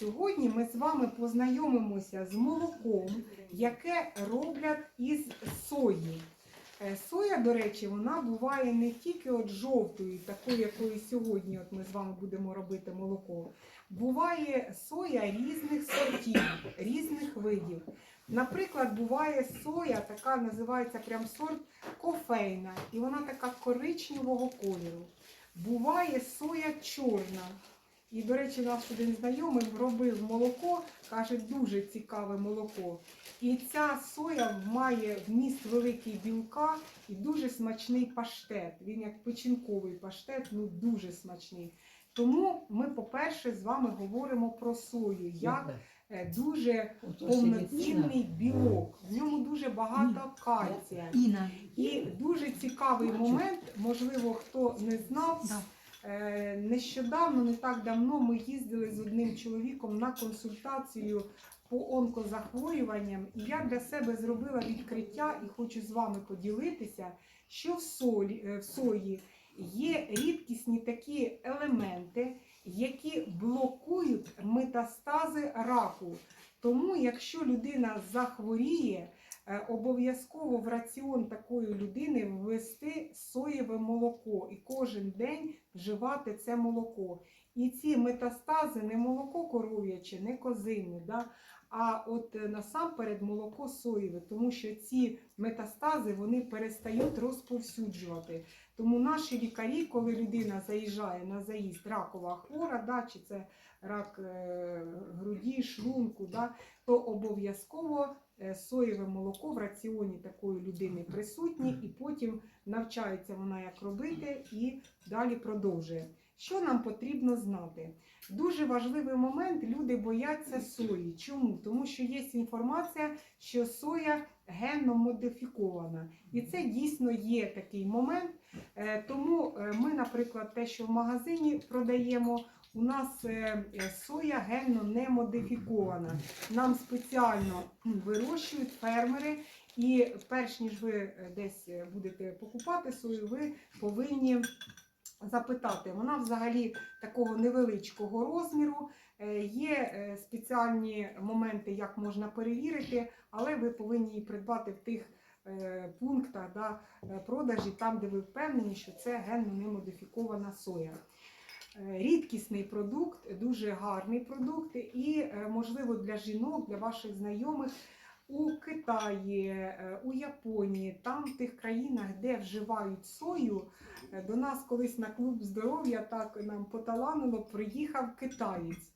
Сьогодні ми з вами познайомимося з молоком, яке роблять із сої. Е, Соя, до речі, вона буває не тільки от жовтою, такою, якою сьогодні от ми з вами будемо робити молоко. Буває соя різних сортів, різних видів. Наприклад, буває соя, така називається прям сорт кофейна, і вона така коричневого кольору. Буває соя чорна. І, до речі, наш один знайомий робив молоко, каже, дуже цікаве молоко. І ця соя має вміст великий білка і дуже смачний паштет. Він як печінковий паштет, ну дуже смачний. Тому ми, по-перше, з вами говоримо про сою, як е, дуже повноцінний білок. В ньому дуже багато кальція. І дуже цікавий момент, можливо, хто не знав. Е, Нещодавно, не так давно, ми їздили з одним чоловіком на консультацію по онкозахворюванням. І я для себе зробила відкриття і хочу з вами поділитися, що в, солі, е, в сої є рідкісні такі елементи, які блокують метастази раку. Тому, якщо людина захворіє, обов'язково в раціон такої людини ввести соєве молоко і кожен день вживати це молоко. І ці метастази не молоко коров'яче, не козине, да? а от е, насамперед молоко соєве, тому що ці метастази вони перестають розповсюджувати. Тому наші лікарі, коли людина заїжджає на заїзд ракова хвора, да, чи це рак е, груді, шлунку, да, то обов'язково е, соєве молоко в раціоні такої людини присутнє, і потім навчається вона як робити і далі продовжує. Що нам потрібно знати? Дуже важливий момент. Люди бояться сої. Чому? Тому що є інформація, що соя генно модифікована. І це дійсно є такий момент. Е, Тому е, ми, наприклад, те, що в магазині продаємо, у нас е, е, соя генно не модифікована. Нам спеціально вирощують фермери. І перш ніж ви е, десь будете покупати сою, ви повинні запитати. Вона взагалі такого невеличкого розміру. Є спеціальні моменти, як можна перевірити, але ви повинні її придбати в тих пунктах да, продажі, там, де ви впевнені, що це генно немодифікована соя. Е, Рідкісний продукт, дуже гарний продукт, і, е, можливо, для жінок, для ваших знайомих у Китаї, е, у Японії, там в тих країнах, де вживають сою, до нас колись на клуб здоров'я так нам поталанило, приїхав китаєць.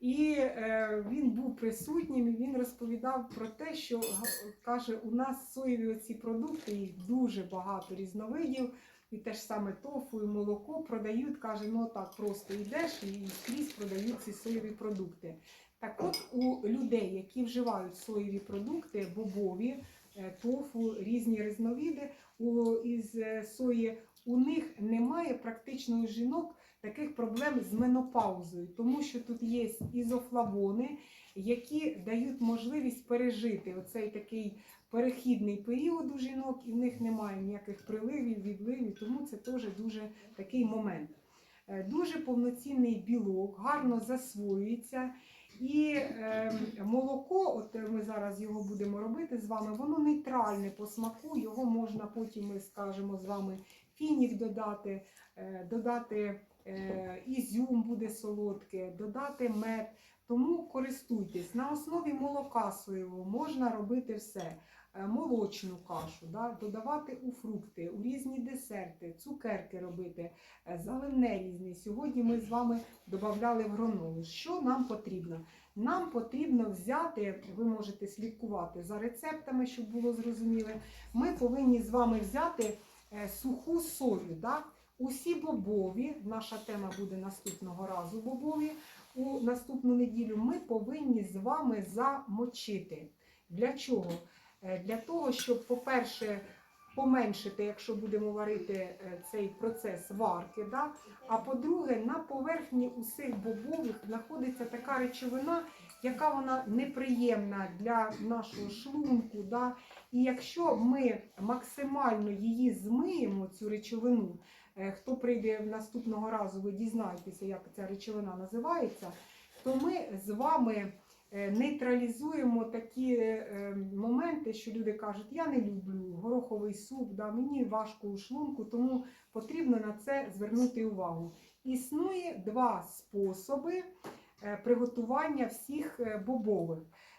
І е, він був присутнім, і він розповідав про те, що каже, у нас соєві оці продукти, їх дуже багато різновидів, і те ж саме тофу, і молоко продають. Каже, ну так просто йдеш і скрізь продають ці соєві продукти. Так от у людей, які вживають соєві продукти, бобові, е, тофу, різні різновиди у, із е, сої, у них немає практично у жінок таких проблем з менопаузою, тому що тут є ізофлавони, які дають можливість пережити оцей такий перехідний період у жінок, і в них немає ніяких приливів, відливів, тому це теж дуже такий момент. Е, Дуже повноцінний білок, гарно засвоюється. І е, молоко, от ми зараз його будемо робити з вами, воно нейтральне по смаку, його можна потім, ми скажемо з вами, фінік додати, е, додати е, ізюм буде солодке, додати мед. Тому користуйтесь. На основі молока соєвого можна робити все. Е, Молочну кашу, да, додавати у фрукти, у різні десерти, цукерки робити, е, заливне різне. Сьогодні ми з вами додавали в гранолу. Що нам потрібно? Нам потрібно взяти, ви можете слідкувати за рецептами, щоб було зрозуміло. Ми повинні з вами взяти е, суху сою. Да? Усі бобові, наша тема буде наступного разу бобові. У наступну неділю ми повинні з вами замочити. Для чого? Е, Для того, щоб, по-перше, поменшити, якщо будемо варити е, цей процес варки. Да? А по-друге, на поверхні усіх бобових знаходиться така речовина, яка вона неприємна для нашого шлунку. Да? І якщо ми максимально її змиємо, цю речовину, хто прийде наступного разу, ви дізнаєтеся, як ця речовина називається, то ми з вами е, нейтралізуємо такі е, моменти, що люди кажуть, я не люблю гороховий суп, да, мені важко у шлунку, тому потрібно на це звернути увагу. Існує два способи е, приготування всіх е, бобових.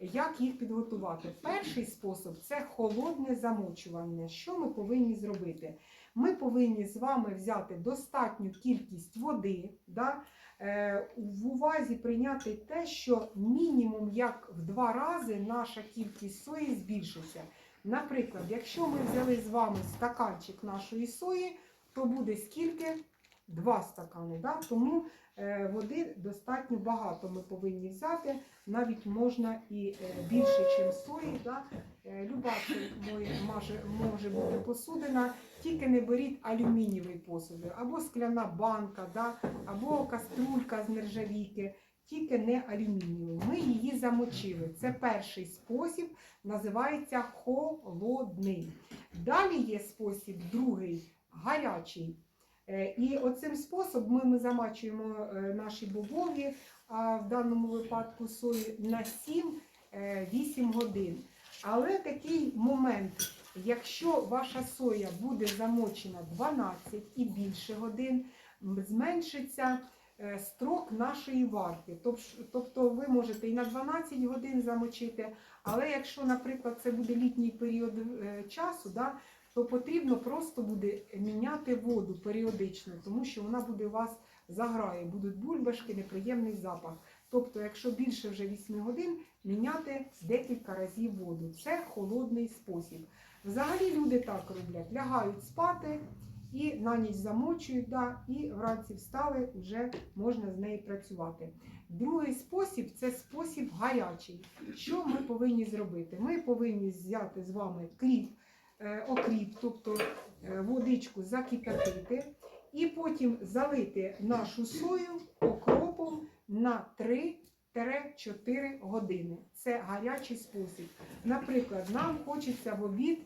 Як їх підготувати? Перший спосіб це холодне замочування. Що ми повинні зробити? Ми повинні з вами взяти достатню кількість води, да? е, в увазі прийняти те, що мінімум як в два рази наша кількість сої збільшиться. Наприклад, якщо ми взяли з вами стаканчик нашої сої, то буде скільки? Два стакани. Да? Тому е, води достатньо багато ми повинні взяти. Навіть можна і е, більше, ніж сої. Да? Люба може, може бути посудина, тільки не беріть алюмінієвий посуд, або скляна банка, да? або каструлька з нержавійки, тільки не алюмінієвий. Ми її замочили. Це перший спосіб, називається холодний. Далі є спосіб другий гарячий. Е, І оцим способом ми, замачуємо е, наші бобові, а в даному випадку сої на 7-8 годин. Але такий момент, якщо ваша соя буде замочена 12 і більше годин, зменшиться е, строк нашої варки. Тобто ви можете і на 12 годин замочити, але якщо, наприклад, це буде літній період е, часу, то потрібно просто буде міняти воду періодично, тому що вона буде у вас заграє, будуть бульбашки, неприємний запах. Тобто, якщо більше вже 8 годин, міняти декілька разів воду. Це холодний спосіб. Взагалі люди так роблять: лягають спати і на ніч замочують, да, і вранці встали, вже можна з нею працювати. Другий спосіб це спосіб гарячий. Що ми повинні зробити? Ми повинні взяти з вами кліп, е, окріп, тобто е, водичку закипятити, і потім залити нашу сою окропом на 3-4 години. Це гарячий спосіб. Наприклад, нам хочеться в обід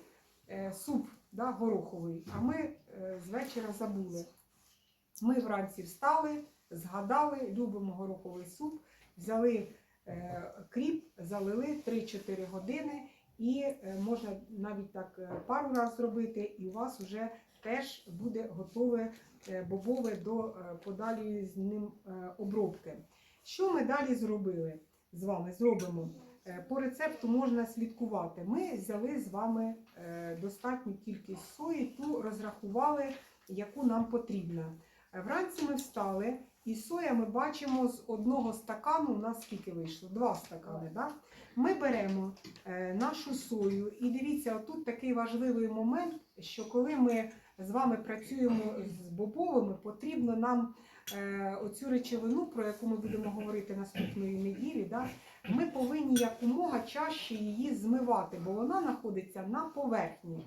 е, суп да, гороховий, а ми е, з вечора забули. Ми вранці встали, згадали, любимо гороховий суп, взяли е, кріп, залили 3-4 години, і можна навіть так пару разів зробити, і у вас вже теж буде готове бобове до подалі з ним обробки. Що ми далі зробили з вами? Зробимо. Е, По рецепту можна слідкувати. Ми взяли з вами е, достатню кількість сої, ту розрахували, яку нам потрібно. Е, Вранці ми встали, і соя ми бачимо з одного стакану, у нас скільки вийшло? Два стакани. Да? Ми беремо нашу сою, і дивіться, отут такий важливий момент, що коли ми з вами працюємо з бобовими, потрібно нам оцю речовину, про яку ми будемо говорити наступної неділі, да, ми повинні якомога чаще її змивати, бо вона знаходиться на поверхні.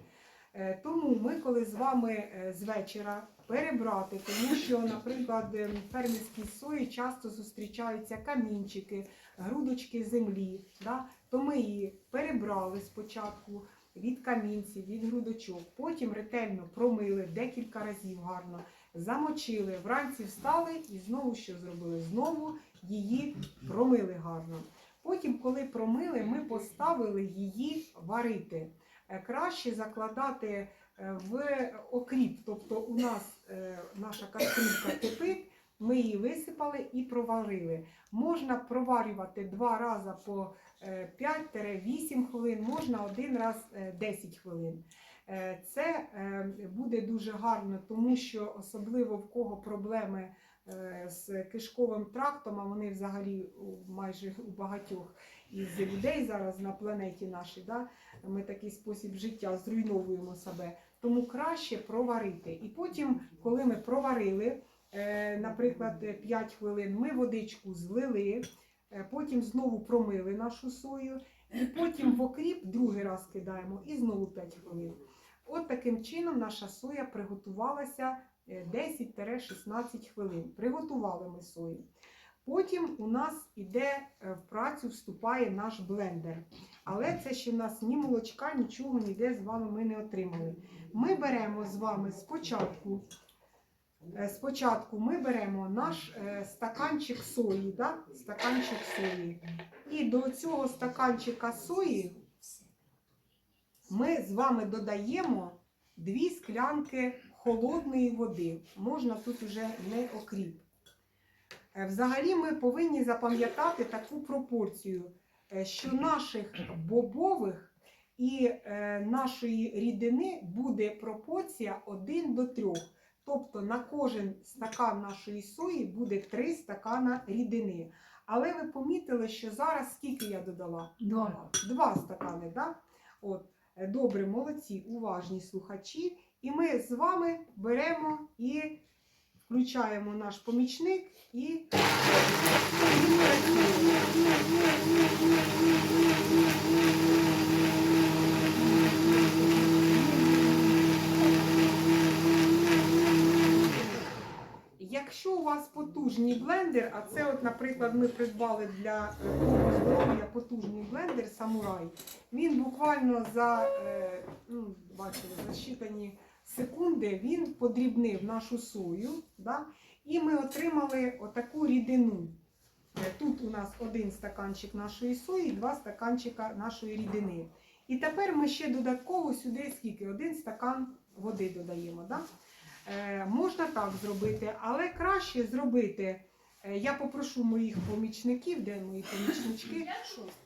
Е, Тому ми, коли з вами е, з вечора перебрати, тому що, наприклад, е, в фермерській сої часто зустрічаються камінчики, грудочки землі, да, то ми її перебрали спочатку від камінців, від грудочок, потім ретельно промили декілька разів гарно, замочили, вранці встали і знову що зробили? Знову її промили гарно. Потім, коли промили, ми поставили її варити. Е, Краще закладати е, в окріп, тобто у нас е, наша кастрюлька кипить, ми її висипали і проварили. Можна проварювати два рази по е, 5-8 хвилин, можна один раз е, 10 хвилин. Е, Це е, буде дуже гарно, тому що особливо в кого проблеми е, з кишковим трактом, а вони взагалі майже у багатьох із людей зараз на планеті нашій, да, ми такий спосіб життя зруйновуємо себе. Тому краще проварити. І потім, коли ми проварили, наприклад, 5 хвилин, ми водичку злили, потім знову промили нашу сою, і потім в окріп другий раз кидаємо і знову 5 хвилин. От таким чином наша соя приготувалася е, 10-16 хвилин. Приготували ми сою. Потім у нас іде е, в працю, вступає наш блендер. Але це ще в нас ні молочка, нічого ніде з вами ми не отримали. Ми беремо з вами спочатку Е, Спочатку ми беремо наш е, стаканчик сої, да? стаканчик сої. І до цього стаканчика сої ми з вами додаємо дві склянки холодної води. Можна тут уже не окріп. Е, Взагалі ми повинні запам'ятати таку пропорцію, е, що наших бобових і е, нашої рідини буде пропорція 1 до 3. Тобто на кожен стакан нашої сої буде 3 стакана рідини. Але ви помітили, що зараз скільки я додала? Два. Два стакани, да? От, добре, молодці, уважні слухачі. І ми з вами беремо і включаємо наш помічник і, і Якщо у вас потужний блендер, а це, от, наприклад, ми придбали для е, здоров'я потужний блендер самурай, він буквально за, е, ну, бачили, за щитані секунди він подрібнив нашу сою, да? і ми отримали отаку рідину. Е, Тут у нас один стаканчик нашої сої, два стаканчика нашої рідини. І тепер ми ще додатково сюди скільки? Один стакан води додаємо. Да? Е, можна так зробити, але краще зробити. е, я попрошу моїх помічників, де мої помічнички?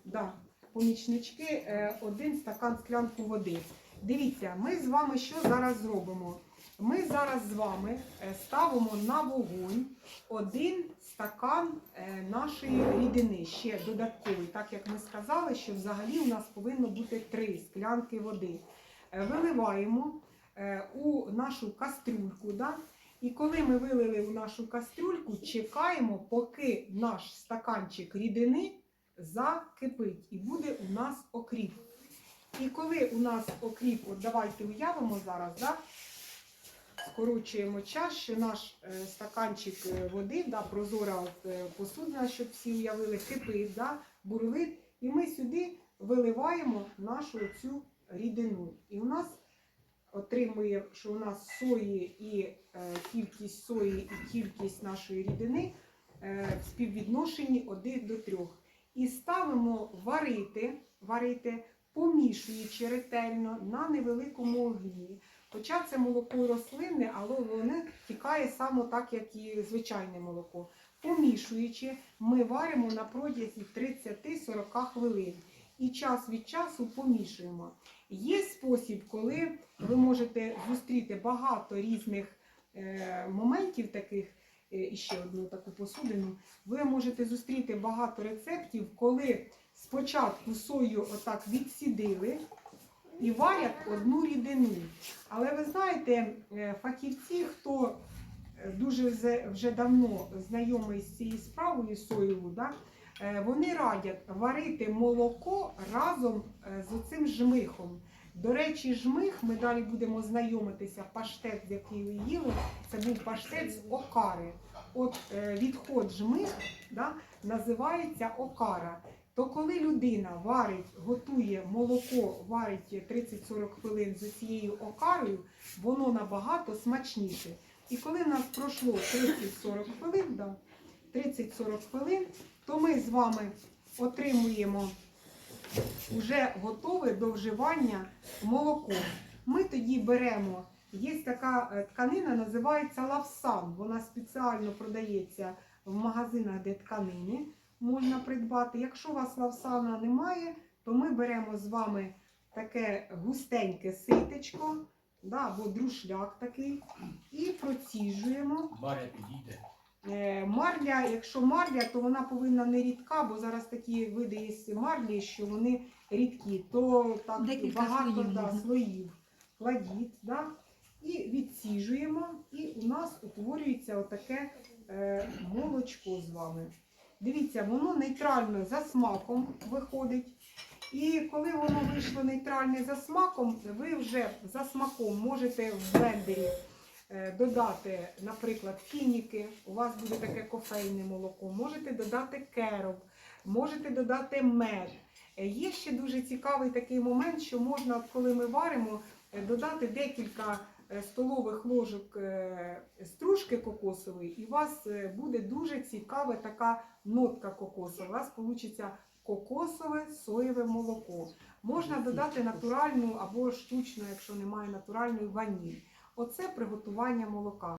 Да, помічнички, е, один стакан склянку води. Дивіться, ми з вами що зараз зробимо? Ми зараз з вами ставимо на вогонь один стакан нашої рідини, ще додатковий, так як ми сказали, що взагалі у нас повинно бути три склянки води. Виливаємо у нашу кастрюльку. Да? І коли ми вилили у нашу кастрюльку, чекаємо, поки наш стаканчик рідини закипить і буде у нас окріп. І коли у нас окріп, от давайте уявимо зараз, да? скорочуємо час, що наш е, стаканчик е, води, да, прозора от, е, посудина, щоб всі уявили, кипить, да, бурлить, і ми сюди виливаємо нашу цю рідину. І у нас отримує, що у нас сої і е, кількість сої і кількість нашої рідини е, в співвідношенні 1 до 3. І ставимо варити, варити, помішуючи ретельно на невеликому огні. Хоча це молоко рослинне, але воно тікає саме так, як і звичайне молоко. Помішуючи, ми варимо на протязі 30-40 хвилин. І час від часу помішуємо. Є спосіб, коли ви можете зустріти багато різних е, моментів таких, е, і ще одну таку посудину. Ви можете зустріти багато рецептів, коли спочатку сою отак відсідили і варять одну рідину. Але ви знаєте, е, фахівці, хто дуже вже- давно знайомий з цією справою соєву, да, вони радять варити молоко разом е, з оцим жмихом. До речі, жмих, ми далі будемо знайомитися, паштет, який ви їли, це був паштет з окари. От е, відход жмих да, називається окара. То коли людина варить, готує молоко, варить 30-40 хвилин з цією окарою, воно набагато смачніше. І коли в нас пройшло 30-40 хвилин, да, 30-40 хвилин, то ми з вами отримуємо вже готове до вживання молоко. Ми тоді беремо, є така е, тканина, називається лавсан. Вона спеціально продається в магазинах, де тканини можна придбати. Якщо у вас лавсана немає, то ми беремо з вами таке густеньке ситечко, або друшляк такий, і проціжуємо. Маря підійде. Е, Марля, якщо марля, то вона повинна не рідка, бо зараз такі види є марлі, що вони рідкі, то так Декілька багато слоїв да, слоїв кладіть. Да? І відсіжуємо, і у нас утворюється отаке е, молочко з вами. Дивіться, воно нейтрально за смаком виходить. І коли воно вийшло нейтральне за смаком, ви вже за смаком можете в блендері додати, наприклад, фініки, у вас буде таке кофейне молоко, можете додати керов, можете додати мед. Е, Є ще дуже цікавий такий момент, що можна, коли ми варимо, е, додати декілька е, столових ложок е, стружки кокосової, і у вас е, буде дуже цікава така нотка кокосова. У вас вийде кокосове соєве молоко. Можна додати натуральну або штучну, якщо немає натуральної ваніль. Оце приготування молока.